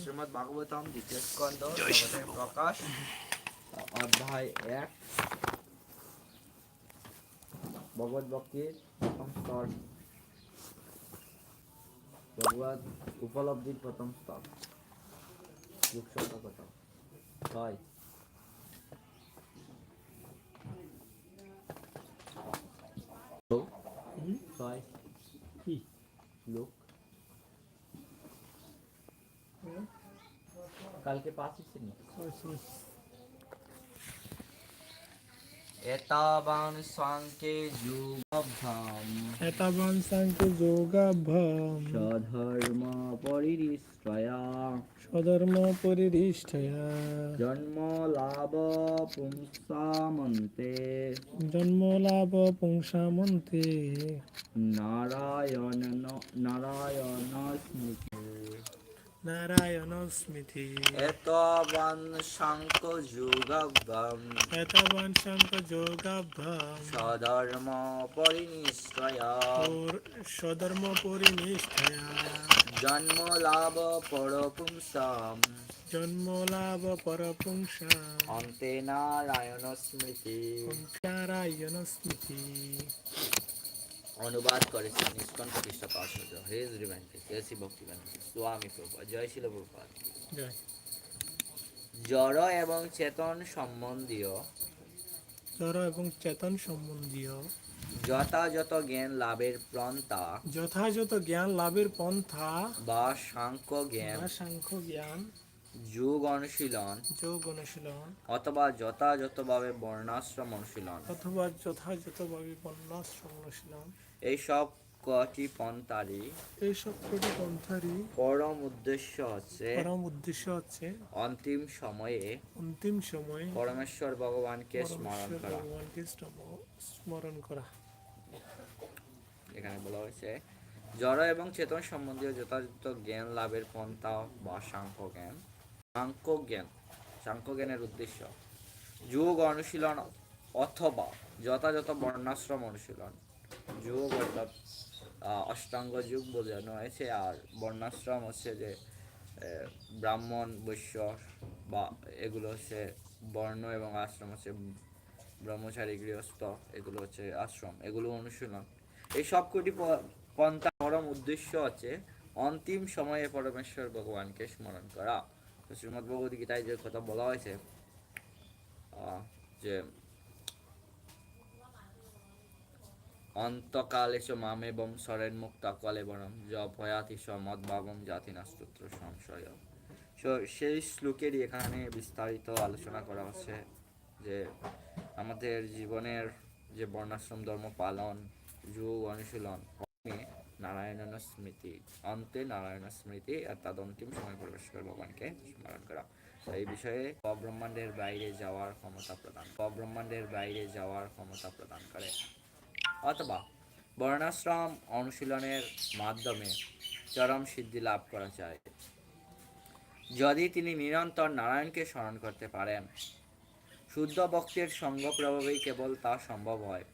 শ্রীমদ ভাগবতম দ্বিতীয় স্কন্ধ প্রকাশ অধ্যায় এক ভগবত ভক্তির প্রথম স্তর। ভগবত উপলব্ধির প্রথম স্তর যুগ সংখ্যা কত ছয় ছয় কি লোক কালকে পাঁচ শ্রেণি ছয় ছয় এতাবান সাংকে যুগভ্যাম। এতাবান সাংকে যোগাভ্যাম। স্বধর্ম পরিরিষ্টয়া স্বধর্ম পরিধিষ্ঠয়া জন্ম লাভ পুংসামন্তে জন্মলাভ পুংসামন্তে নারায়ণ নারায়ণ স্মৃতি নারায়ণ স্মৃতি এতাবান সাংক যুগভ্যাম এতাবান সাংক যোগাভ্যাম স্বধর্ম পরিনিষ্ঠয়া পর- স্বধর্ম পরিনিষ্ঠয়া জন্ম লাভ পরপুংসাম জন্মলাভ পরপুংসাম অন্তে নারায়ণ স্মৃতি নারায়ণ স্মৃতি অনুবাদ করেছেন ইস্কন প্রতিষ্ঠাতা আচার্য হেজ রিভেন্টে কেসি ভক্তিবেন স্বামী প্রভুপাদ জয় শিল প্রভুপাদ জড় এবং চেতন সম্বন্ধীয় জড় এবং চেতন সম্বন্ধীয় যথাযথ জ্ঞান লাভের পন্থা যথাযথ জ্ঞান লাভের পন্থা বা সাংখ্য জ্ঞান সাংখ্য জ্ঞান যুগ অনুশীলন যোগ অনুশীলন অথবা যথাযথভাবে বর্ণাশ্রম অনুশীলন অথবা যথাযথভাবে বন্যাশ্রম অনুশীলন এইসব কটি পন্থারই এইসব কটি পন্থারই পরম উদ্দেশ্য হচ্ছে পরম উদ্দেশ্য হচ্ছে অন্তিম সময়ে অন্তিম সময়ে পরমেশ্বর ভগবানকে স্মরণ করা। ভগবানকে স্মরণ করা। এখানে বলা হয়েছে জড় এবং চেতন সম্বন্ধীয় যথাযথ জ্ঞান লাভের পন্থা বা সাংখ্য জ্ঞান। সাংখ্য জ্ঞান সাংখ্য জ্ঞানের উদ্দেশ্য। যোগ অনুশীলন অথবা যথাযথ বর্ণাশ্রম অনুশীলন। যোগ অর্থাৎ অষ্টাঙ্গ যুগ বোঝানো হয়েছে। আর বর্ণাশ্রম হচ্ছে যে ব্রাহ্মণ, বৈশ্য বা এগুলো হচ্ছে বর্ণ এবং আশ্রম হচ্ছে ব্রহ্মচারী, গৃহস্থ, এগুলো হচ্ছে আশ্রম, এগুলো অনুশীলন। এই সবকটি পন্থা পরম উদ্দেশ্য হচ্ছে অন্তিম সময়ে পরমেশ্বর ভগবানকে স্মরণ করা। তো শ্রীমদ ভগবত গীতায় যে কথা বলা হয়েছে যে অন্তকালে চ মামেবং সরেন মুক্ত কলেবরম য ভয়াতি স মদ্ভাবম জাতি নাস্তুত্র সংশয়। So, সেই শ্লোকেরই এখানে বিস্তারিত আলোচনা করা হচ্ছে যে আমাদের জীবনের যে বর্ণাশ্রম ধর্ম পালন যোগ অনুশীলন নারায়ণ স্মৃতি অন্তে নারায়ণ স্মৃতি অর্থাৎ অন্তিম সময় প্রবেশ ভগবানকে স্মরণ করা। তো এই বিষয়ে অব্রহ্মাণ্ডের বাইরে যাওয়ার ক্ষমতা প্রদান অব্রহ্মাণ্ডের বাইরে যাওয়ার ক্ষমতা প্রদান করে। অথবা বর্ণাশ্রম অনুশীলনের মাধ্যমে চরম সিদ্ধি লাভ করা যায়। যদি তিনি নিরন্তর নারায়ণকে স্মরণ করতে পারেন, শুদ্ধ ভক্তের সঙ্গ প্রভাবেই কেবল তা সম্ভব হয়।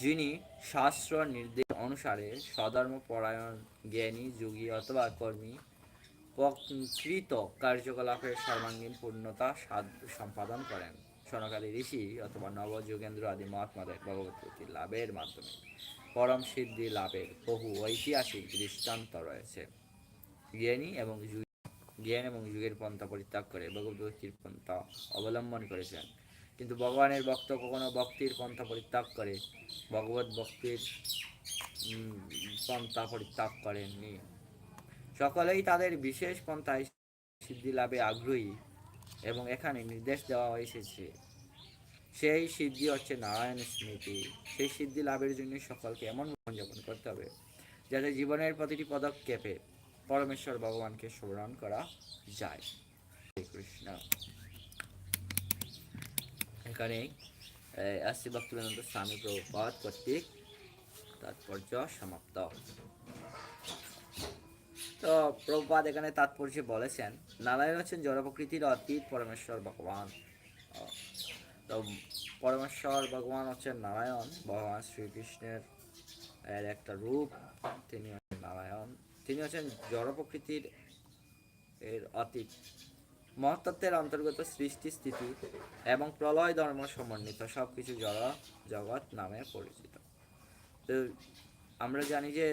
যিনি শাস্ত্র নির্দেশ অনুসারে সধর্ম পরায়ণ জ্ঞানী, যোগী অথবা কর্মী, প্রকৃত কার্যকলাপের সর্বাঙ্গীন পূর্ণতা সম্পাদন করেন। সনকালী ঋষি অথবা নবযোগেন্দ্র আদি মহাত্মাদের ভগবতী লাভের মাধ্যমে পরম সিদ্ধি লাভের বহু ঐতিহাসিক দৃষ্টান্ত রয়েছে। জ্ঞানী এবং জ্ঞান এবং যুগের পন্থা পরিত্যাগ করে ভগবতীর পন্থা অবলম্বন করেছেন। কিন্তু ভগবানের ভক্ত কখনো ভক্তির পন্থা পরিত্যাগ করে, ভগবত ভক্তির পন্থা পরিত্যাগ করেননি। সকলেই তাদের বিশেষ পন্থায় সিদ্ধি লাভে আগ্রহী এবং এখানে নির্দেশ দেওয়া হয়েছে সেই সিদ্ধি হচ্ছে নারায়ণ স্মৃতি। সেই সিদ্ধি লাভের জন্য সকলকে এমন জীবনযাপন করতে হবে, যাতে জীবনের প্রতিটি পদক্ষেপে পরমেশ্বর ভগবানকে স্মরণ করা যায়। হরে কৃষ্ণ। এখানে আসি ভক্তিবেদান্ত স্বামী প্রভুপাত কর্তৃক। তাৎপর্য সমাপ্ত। তো প্রভুপাদ এখানে তাৎপর্য বলেছেন, নারায়ণ হচ্ছেন জড় প্রকৃতির অতীত, পরমেশ্বর ভগবান। তো পরমেশ্বর ভগবান হচ্ছেন নারায়ণ। ভগবান শ্রীকৃষ্ণের, এর একটা রূপ, তিনি হচ্ছেন নারায়ণ। তিনি হচ্ছেন জড় প্রকৃতির এর অতীত। মহত্তত্ত্বের অন্তর্গত সৃষ্টি, স্থিতি এবং প্রলয় ধর্ম সমন্বিত সব কিছু জড় জগৎ নামে পরিচিত। তো আমরা জানি যে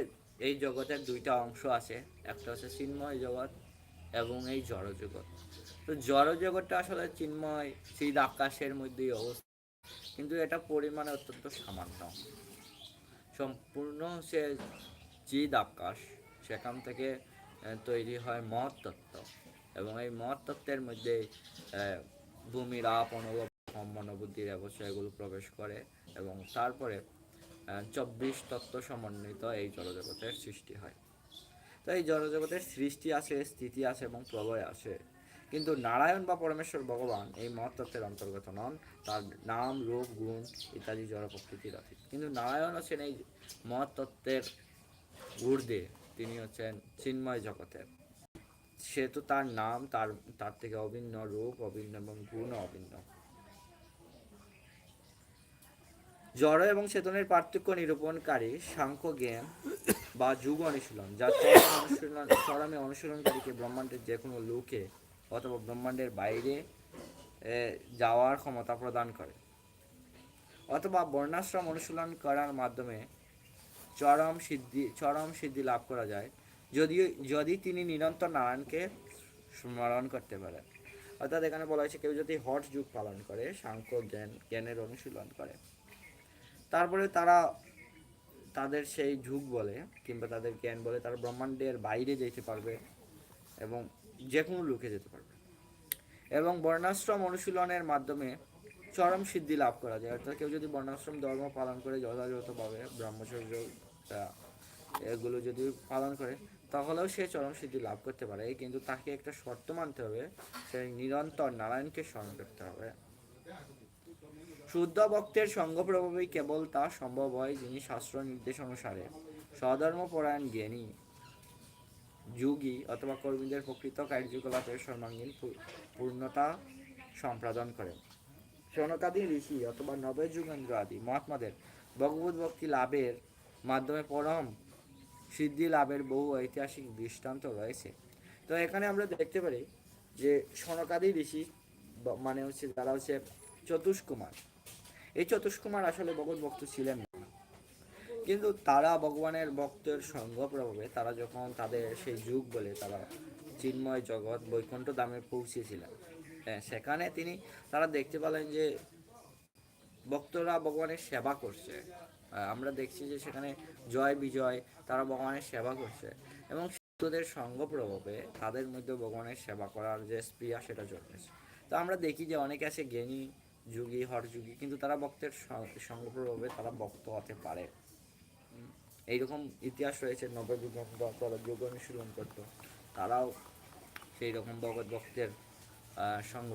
এই জগতের দুইটা অংশ আছে। একটা হচ্ছে চিন্ময় জগৎ এবং এই জড় জগৎ। তো জড় জগৎটা আসলে চিন্ময় চিদ আকাশের মধ্যেই অবস্থিত। কিন্তু এটা পরিমাণে অত্যন্ত সামান্য। সম্পূর্ণ হচ্ছে চিদ আকাশ, সেখান থেকে তৈরি হয় মহত্তত্ত্ব এবং এই মহত্তত্ত্বের মধ্যে ভূমির আপ অনুভব মনোবুদ্ধির অবস্থা এগুলো প্রবেশ করে এবং তারপরে চব্বিশ তত্ত্ব সমন্বিত এই জড়জগতের সৃষ্টি হয়। তো এই জড়জগতের সৃষ্টি আছে, স্থিতি আছে এবং প্রলয় আছে। কিন্তু নারায়ণ বা পরমেশ্বর ভগবান এই মহত্তত্ত্বের অন্তর্গত নন। তার নাম, রূপ, গুণ ইত্যাদি জড় প্রকৃতির অতীত। কিন্তু নারায়ণ হচ্ছেন এই মহত্তত্ত্বের ঊর্ধ্বে। তিনি হচ্ছেন চিন্ময় জগতের। সেহেতু তার নাম, তার তার থেকে অভিন্ন রূপ, অভিন্ন এবং গুণ অভিন্ন। জড় এবং চেতনের পার্থক্য নিরূপণকারী সাংখ্য জ্ঞান বা যুগ অনুশীলন, যা অনুশীলন, চরমে অনুশীলনকারীকে ব্রহ্মাণ্ডের যে কোনো লোকে অথবা ব্রহ্মাণ্ডের বাইরে যাওয়ার ক্ষমতা প্রদান করে। অথবা বর্ণাশ্রম অনুশীলন করার মাধ্যমে চরম সিদ্ধি চরম সিদ্ধি লাভ করা যায়। যদিও, যদি তিনি নিরন্তর নারায়ণকে স্মরণ করতে পারেন। অর্থাৎ এখানে বলা হয়েছে, কেউ যদি হট যুগ পালন করে, সাংখ্য, জ্ঞান, জ্ঞানের অনুশীলন করে। তারপরে তারা তাদের সেই যুগ বলে, কিংবা তাদের জ্ঞান বলে, তারা ব্রহ্মাণ্ডের বাইরে যেতে পারবে এবং যে কোনো লোকে যেতে পারবে। এবং বর্ণাশ্রম অনুশীলনের মাধ্যমে চরম সিদ্ধি লাভ করা যায়। অর্থাৎ কেউ যদি বর্ণাশ্রম ধর্ম পালন করে, যথাযথভাবে ব্রহ্মচর্য এগুলো যদি পালন করে তাহলেও সে চরম সিদ্ধি লাভ করতে পারে, কিন্তু তাকে একটা শর্ত মানতে হবে, সে নিরন্তর নারায়ণকে স্মরণ করতে হবে। শুদ্ধ ভক্তের সঙ্গ প্রভাবেই কেবল তা সম্ভব হয়, যিনি শাস্ত্র নির্দেশ অনুসারে সধর্মপরায়ণ জ্ঞানী, যোগী অথবা কর্মীদের প্রকৃত কার্যকলাপের সর্বাঙ্গীন পূর্ণতা সম্পাদন করেন। সনকাদি ঋষি অথবা নবের যুগেন্দ্র আদি মহাত্মাদের ভগবত ভক্তি লাভের মাধ্যমে পরম সিদ্ধি লাভের বহু ঐতিহাসিক দৃষ্টান্ত রয়েছে। তো এখানে আমরা দেখতে পারি যে সনকাদি ঋষি মানে হচ্ছে তারা হচ্ছে চতুষ্কুমার এই চতুষ্কুমার আসলে ভগবত ভক্ত ছিলেন না। কিন্তু তারা ভগবানের ভক্তের সঙ্গ প্রভাবে তারা যখন তাদের সেই যুগ বলে তারা চিন্ময় জগৎ বৈকুণ্ঠ দামে পৌঁছেছিলেন। হ্যাঁ, সেখানে তিনি তারা দেখতে পেলেন যে ভক্তরা ভগবানের সেবা করছে। আমরা দেখছি যে সেখানে জয় বিজয়, তারা ভগবানের সেবা করছে। এবং ভক্তদের সঙ্গ প্রভাবে তাদের মধ্যে ভগবানের সেবা করার যে স্প্রিয়া সেটা জন্মেছে। তো আমরা দেখি যে অনেকে আছে জ্ঞানী যুগী, হর যুগী, কিন্তু তারা ভক্তের সঙ্গ প্রভাবে তারা ভক্ত হতে পারে। এইরকম ইতিহাস রয়েছে নবযুগন্ধ তারা অনুশীলন করতো। তারাও সেই রকম ভগৎ ভক্তের সঙ্গ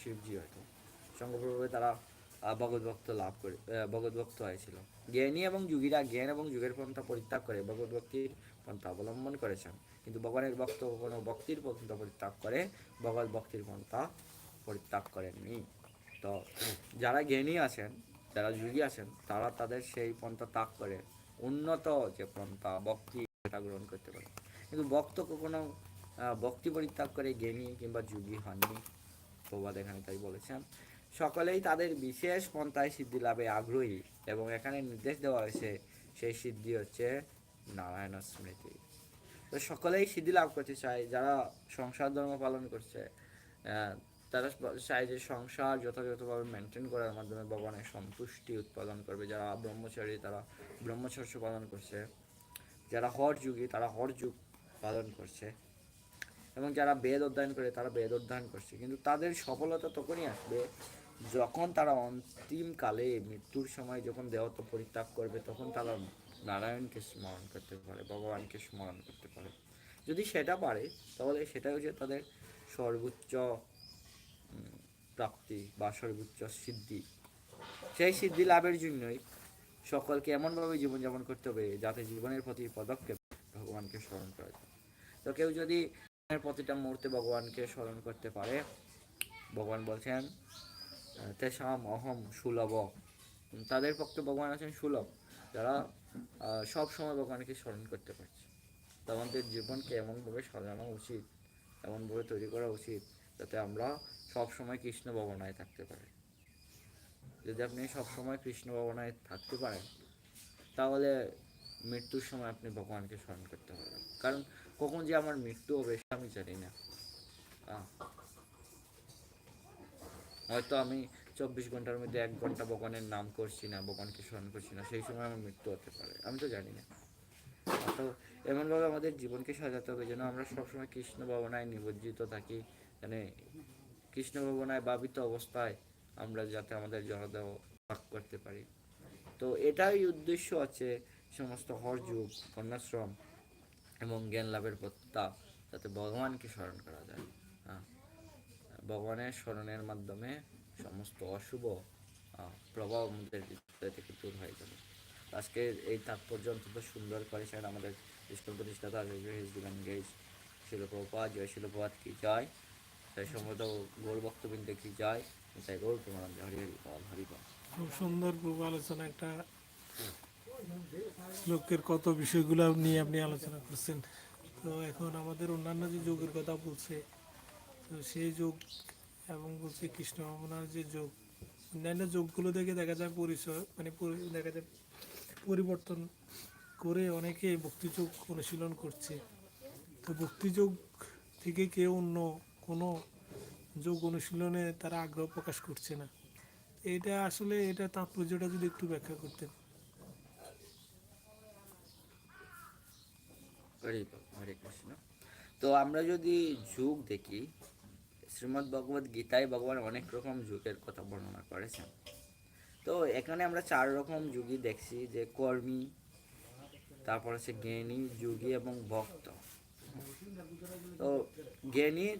শিবজি হয়তো। সঙ্গ প্রভাবে তারা আহ, ভগৎ ভক্ত লাভ করে আহ, ভগৎ ভক্ত হয়েছিল। জ্ঞানী এবং যুগীরা জ্ঞান এবং যুগের পন্থা পরিত্যাগ করে ভগৎ ভক্তির পন্থা অবলম্বন করেছেন। কিন্তু ভগবানের ভক্ত কোনো ভক্তির পন্থা পরিত্যাগ করে ভগৎ ভক্তির পন্থা পরিত্যাগ করেননি। তো যারা জ্ঞানী আছেন যারা যুগী আছেন তারা তাদের সেই পন্থা ত্যাগ করে উন্নত যে পন্থা ভক্তি সেটা গ্রহণ করতে পারে। কিন্তু ভক্ত কখনো ভক্তি পরিত্যাগ করে জ্ঞানী কিংবা যুগী হননি। প্রবাদ এখানে তাই বলেছেন। সকলেই তাদের বিশেষ পন্থায় সিদ্ধি লাভে আগ্রহী এবং এখানে নির্দেশ দেওয়া হয়েছে, সেই সিদ্ধি হচ্ছে নারায়ণ স্মৃতি। তো সকলেই সিদ্ধি লাভ করতে চায়, যারা সংসার ধর্ম পালন করছে তারা চায় যে সংসার যথাযথভাবে মেনটেন করার মাধ্যমে ভগবানের সন্তুষ্টি উৎপাদন করবে। যারা ব্রহ্মচারী, তারা ব্রহ্মচর্য পালন করছে। যারা হর যুগী, তারা হর যুগ পালন করছে। এবং যারা বেদ অধ্যয়ন করে, তারা বেদ অধ্যয়ন করছে। কিন্তু তাদের সফলতা তখনই আসবে যখন তারা অন্তিম কালে মৃত্যুর সময় যখন দেহত্ব পরিত্যাগ করবে, তখন তারা নারায়ণকে স্মরণ করতে পারে, ভগবানকে স্মরণ করতে পারে। যদি সেটা পারে, তাহলে সেটা হচ্ছে তাদের সর্বোচ্চ প্রাপ্তি বা সর্বোচ্চ সিদ্ধি। সেই সিদ্ধি লাভের জন্যই সকলকে এমনভাবে জীবনযাপন করতে হবে যাতে জীবনের প্রতি পদক্ষেপ ভগবানকে স্মরণ করা যায়। তো কেউ যদি প্রতিটা মুহূর্তে ভগবানকে স্মরণ করতে পারে। ভগবান বলছেন তেসাম অহম সুলভ। তাদের পক্ষে ভগবান আছেন সুলভ, যারা সব সময় ভগবানকে স্মরণ করতে পারছে। আমাদের জীবনকে এমনভাবে সাজানো উচিত, এমনভাবে তৈরি করা উচিত, যাতে আমরা সব সময় কৃষ্ণ ভবনায় থাকতে পারি। যদি আপনি সব সময় কৃষ্ণ ভবনায় থাকতে পারেন, তাহলে মৃত্যুর সময় আপনি ভগবানকে স্মরণ করতে পারবেন। কারণ কখন যে আমার মৃত্যু হবে সেটা আমি জানি না। হয়তো আমি চব্বিশ ঘণ্টার মধ্যে এক ঘণ্টা ভগবানের নাম করছি না, ভগবানকে স্মরণ করছি না, সেই সময় আমার মৃত্যু হতে পারে, আমি তো জানি না। তো এমনভাবে আমাদের জীবনকে সাজাতে হবে যেন আমরা সবসময় কৃষ্ণ ভাবনায় নিবজ্জিত থাকি মানে কৃষ্ণ ভাবনায় ভাবিত অবস্থায় আমরা যাতে আমাদের জনদেহ ভাগ করতে পারি। তো এটাই উদ্দেশ্য আছে সমস্ত হরযুগ, কন্যাশ্রম এবং জ্ঞান লাভের পথটা যাতে ভগবানকে স্মরণ করা যায়। হ্যাঁ। ভগবানের স্মরণের মাধ্যমে সমস্ত অশুভ প্রভাব আমাদের হৃদয় থেকে দূর হয়ে যাবে। আজকে এই তাৎপর্য অন্তত সুন্দর করে করেছেন আমাদের স্কুল প্রতিষ্ঠাতা হিজবিগান গেজ শিলপ্রপাত, জয় শিলপ্রপাত কি জয়? তাই সম্ভবত গৌর ভক্তবৃন্দ কি জয়? তাই গৌর প্রমাণ, হরি হরি বল, হরি খুব সুন্দর পূর্ব আলোচনা একটা শ্লোকের কত বিষয়গুলো নিয়ে আপনি আলোচনা করছেন। তো এখন আমাদের অন্যান্য যে যোগের কথা বলছে, তো সেই যোগ এবং বলছে কৃষ্ণ ভাবনার যে যোগ, অন্যান্য যোগগুলো দেখে দেখা যায় পরিচয় মানে দেখা যায় পরিবর্তন করে অনেকে ভক্তিযোগ অনুশীলন করছে। তো ভক্তিযোগ থেকে কেউ অন্য কোনো যোগ অনুশীলনে তারা আগ্রহ প্রকাশ করছে না। এটা আসলে এটা তাৎপর্যটা যদি একটু ব্যাখ্যা করতেন। কৃষ্ণ তো আমরা যদি যুগ দেখি শ্রীমদ্ ভগবত গীতায় ভগবান অনেক রকম যুগের কথা বর্ণনা করেছেন। তো এখানে আমরা চার রকম যুগই দেখছি যে কর্মী তারপর হচ্ছে জ্ঞানী যোগী এবং ভক্ত। তো জ্ঞানী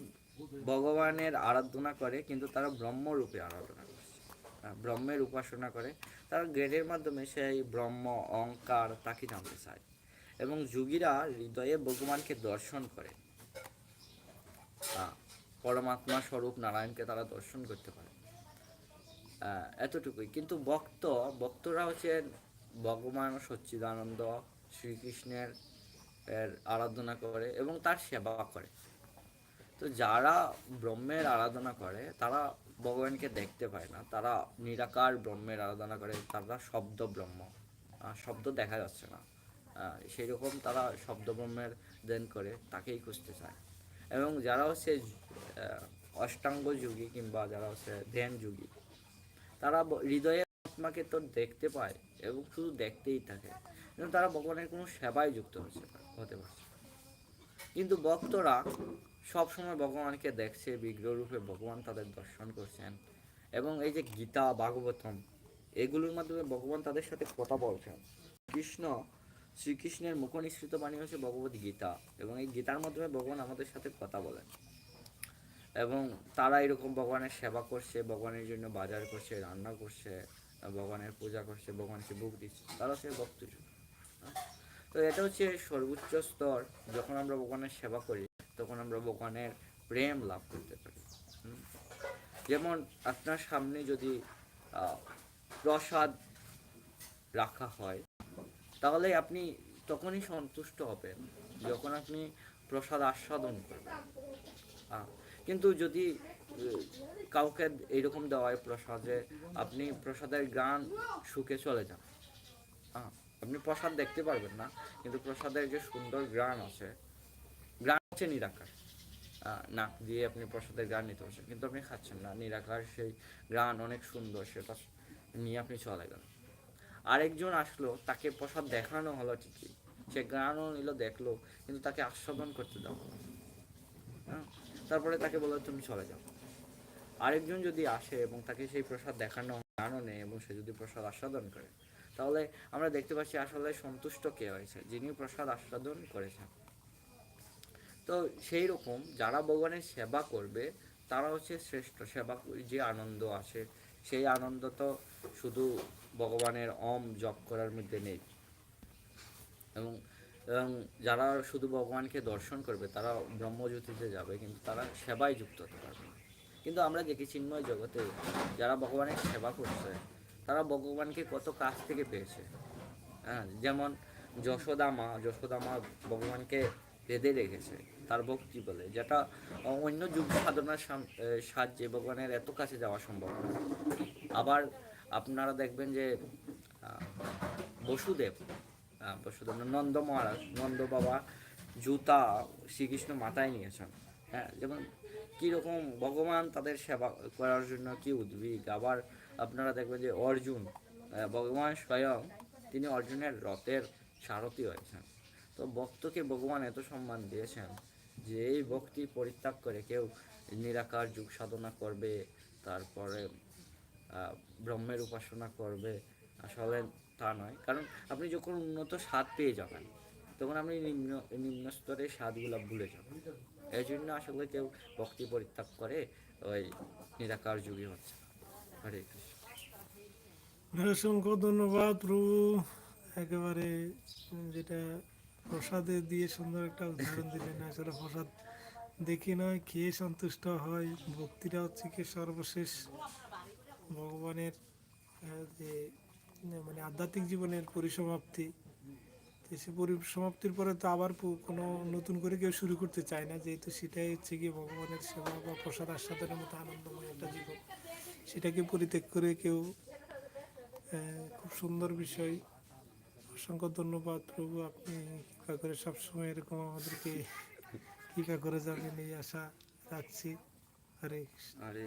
ভগবানের আরাধনা করে কিন্তু তারা ব্রহ্মরূপে আরাধনা আহ, ব্রহ্মের উপাসনা করে। তারা জ্ঞানের মাধ্যমে সেই ব্রহ্ম অঙ্কার তাকে জানতে চায়। এবং যোগীরা হৃদয়ে ভগবানকে দর্শন করে। পরমাত্মা স্বরূপ নারায়ণকে তারা দর্শন করতে পারে। এতটুকুই। কিন্তু ভক্ত, ভক্তরা হচ্ছে ভগবান সচ্চিদানন্দ, শ্রীকৃষ্ণের এর আরাধনা করে এবং তার সেবা করে। তো যারা ব্রহ্মের আরাধনা করে, তারা ভগবানকে দেখতে পায় না। তারা নিরাকার ব্রহ্মের আরাধনা করে, তারা শব্দ ব্রহ্ম শব্দ দেখা যাচ্ছে না। সেই রকম তারা শব্দ ব্রহ্মের দেন করে, তাকেই খুঁজতে চায়। এবং যারা হচ্ছে অষ্টাঙ্গ যুগী কিংবা যারা হচ্ছে ধ্যান যুগী, তারা হৃদয়ে আত্মাকে তো দেখতে পায় এবং শুধু দেখতেই থাকে। কিন্তু তারা ভগবানের কোনো সেবায় যুক্ত হচ্ছে হতে পারছে কিন্তু ভক্তরা সব সময় ভগবানকে দেখছে বিগ্রহ রূপে ভগবান তাদের দর্শন করছেন এবং এই যে গীতা, ভাগবতম, এগুলোর মাধ্যমে ভগবান তাদের সাথে কথা বলছেন। কৃষ্ণ শ্রীকৃষ্ণের মুখনিসৃত বাণী হচ্ছে ভগবত গীতা এবং এই গীতার মাধ্যমে ভগবান আমাদের সাথে কথা বলেন। এবং তারা এরকম ভগবানের সেবা করছে, ভগবানের জন্য বাজার করছে, রান্না করছে, ভগবানের পূজা করছে ভগবানকে ভোগ দিচ্ছে, তারা ভক্তজন। হ্যাঁ? তো এটা হচ্ছে সর্বোচ্চ স্তর। যখন আমরা ভগবানের সেবা করি, তখন আমরা ভগবানের প্রেম লাভ করতে পারি। যেমন আপনার সামনে যদি প্রসাদ রাখা হয় তাহলে আপনি তখনই সন্তুষ্ট হবেন যখন আপনি প্রসাদ আস্বাদন করবেন। কিন্তু যদি কাউকে এইরকম দেওয়া হয় প্রসাদে, আপনি প্রসাদের গান শুকে চলে যান। হ্যাঁ আপনি প্রসাদ দেখতে পারবেন না, কিন্তু প্রসাদের যে সুন্দর গ্রান আছে গ্রান হচ্ছে নিরাকার। নাক দিয়ে আপনি প্রসাদের গ্রান নিতে পারছেন কিন্তু আপনি খাচ্ছেন না। নিরাকার সেই গ্রান অনেক সুন্দর, সেটা নিয়ে আপনি চলে গেলেন আরেকজন আসলো, তাকে প্রসাদ দেখানো হলো ঠিকই। সে গ্রানও নিল, দেখল, কিন্তু তাকে আস্বাদন করতে দাও। হ্যাঁ? তারপরে তাকে বলল, তুমি চলে যাও। আরেকজন যদি আসে এবং তাকে সেই প্রসাদ দেখানো, গানও নেই এবং সে যদি প্রসাদ আস্বাদন করে, তাহলে আমরা দেখতে পাচ্ছি আসলে সন্তুষ্ট কে হয়েছে? যিনি প্রসাদ আস্বাদন করেছেন। তো সেই রকম যারা ভগবানের সেবা করবে, তারা হচ্ছে শ্রেষ্ঠ। সেবা, যে আনন্দ আসে সেই আনন্দ তো শুধু ভগবানের অম জপ করার মধ্যে নেই। এবং এবং যারা শুধু ভগবানকে দর্শন করবে, তারা ব্রহ্মজ্যোতিতে যাবে, কিন্তু তারা সেবায় যুক্ত হতে পারবে কিন্তু আমরা দেখি চিন্ময় জগতে যারা ভগবানের সেবা করছে, তারা ভগবানকে কত কাছ থেকে পেয়েছে। হ্যাঁ যেমন যশোদা মা যশোদা মা ভগবানকে বেঁধে রেখেছে। তার ভক্তি বলে, যেটা অন্য যুগ সাধনার সাহায্যে ভগবানের এত কাছে যাওয়া সম্ভব না। আবার আপনারা দেখবেন যে বসুদেব বসুদেব নন্দ মহারাজ, নন্দ বাবা জুতা শ্রীকৃষ্ণ মাথায় নিয়েছেন হ্যাঁ? যেমন কীরকম ভগবান তাদের সেবা করার জন্য কি উদ্বিগ আবার আপনারা দেখবেন যে অর্জুন ভগবান স্বয়ং তিনি অর্জুনের রথের সারথি হয়েছেন। তো ভক্তকে ভগবান এত সম্মান দিয়েছেন যে এই ভক্তি পরিত্যাগ করে কেউ নিরাকার যুগ সাধনা করবে, তারপরে ব্রহ্মের উপাসনা করবে, আসলে তা নয়। কারণ আপনি যখন উন্নত স্বাদ পেয়ে যাবেন, তখন আপনি নিম্ন নিম্ন স্তরের স্বাদগুলো ভুলে যাবেন। এই জন্য আসলে কেউ ভক্তি পরিত্যাগ করে ওই নিরাকার যুগী হচ্ছে হরে কৃষ্ণ। অসংখ্য ধন্যবাদ প্রভু। একেবারে, যেটা প্রসাদে দিয়ে সুন্দর একটা উদাহরণ দিলেন। আসলে প্রসাদ দেখি নয়, খেয়ে সন্তুষ্ট হয়। ভক্তিটা হচ্ছে কি সর্বশেষ ভগবানের যে মানে আধ্যাত্মিক জীবনের পরিসমাপ্তি। সে পরিসমাপ্তির পরে তো আবার কোনো নতুন করে কেউ শুরু করতে চায় না। যেহেতু সেটাই হচ্ছে কি ভগবানের সেবা বা প্রসাদ আস্বাদনের মতো আনন্দময় একটা জীবন। সেটাকে পরিত্যাগ করে কেউ খুব সুন্দর বিষয়। অসংখ্য ধন্যবাদ প্রভু, আপনি কৃপা করে সবসময় এরকম আমাদেরকে কৃপা করে যাবেন এই আশা রাখছি। হরে হরে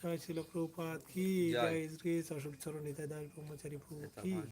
জয় ছিল প্রপাত কি জয়। জয় শ্রী অশোক চরণ নিতাই দাস ব্রহ্মচারী প্রভু কি